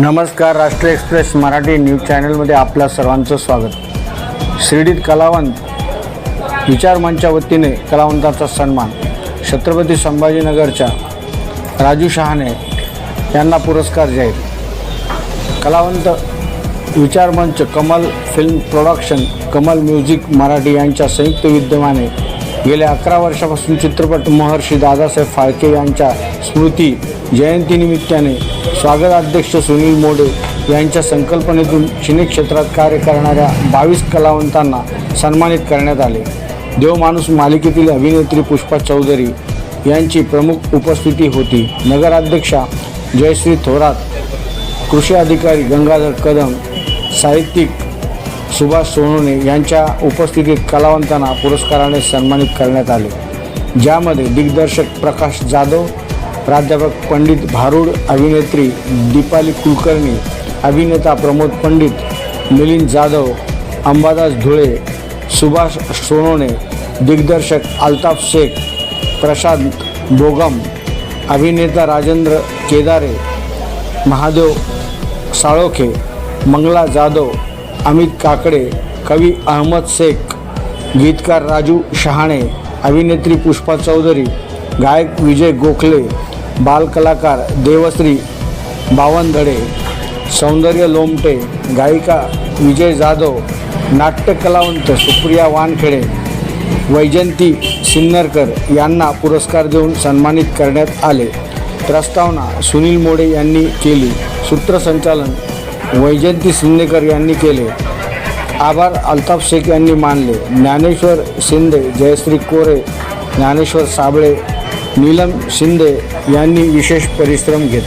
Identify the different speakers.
Speaker 1: नमस्कार राष्ट्रीय express Marathi news चॅनलमध्ये आपल्या सर्वांचं स्वागत. श्रीडीत कलावंत विचारमंच्या वतीने कलावंताचा सन्मान छत्रपती संभाजीनगरच्या राजू शहाणे यांना पुरस्कार जाहीर. कलावंत विचारमंच Kamal film production Kamal music Marathi यांच्या संयुक्त विद्यमाने गेल्या अकरा वर्षापासून चित्रपट महर्षी दादासाहेब फाळके यांच्या स्मृती जयंतीनिमित्ताने स्वागताध्यक्ष सुनील मोडे यांच्या संकल्पनेतून सिनेक्षेत्रात कार्य करणाऱ्या बावीस कलावंतांना सन्मानित करण्यात आले. देवमाणूस मालिकेतील अभिनेत्री पुष्पा चौधरी यांची प्रमुख उपस्थिती होती. नगराध्यक्षा जयश्री थोरात कृषी अधिकारी गंगाधर कदम साहित्यिक सुभाष सोनोने यांच्या उपस्थितीत कलावंतांना पुरस्काराने सन्मानित करण्यात आले. ज्यामध्ये दिग्दर्शक प्रकाश जाधव प्राध्यापक पंडित भारूड अभिनेत्री दीपाली कुलकर्णी अभिनेता प्रमोद पंडित मिलिंद जाधव अंबादास धुळे सुभाष सोनोने दिग्दर्शक अल्ताफ शेख प्रशांत बोगम अभिनेता राजेंद्र केदारे महादेव साळोखे मंगला जाधव अमित काकडे कवी अहमद शेख गीतकार राजू शहाणे अभिनेत्री पुष्पा चौधरी गायक विजय गोखले बालकलाकार देवश्री बावनधडे सौंदर्य लोमटे गायिका विजय जाधव नाट्यकलावंत सुप्रिया वानखेडे वैजंती सिन्नरकर यांना पुरस्कार देऊन सन्मानित करण्यात आले. प्रस्तावना सुनील मोडे यांनी केली. सूत्रसंचालन वैजयंती शिंदेकर यांनी केले. आभार अल्ताफ शेख यांनी मानले. ज्ञानेश्वर शिंदे जयश्री कोरे ज्ञानेश्वर साबळे नीलम शिंदे यांनी विशेष परिश्रम घेतले.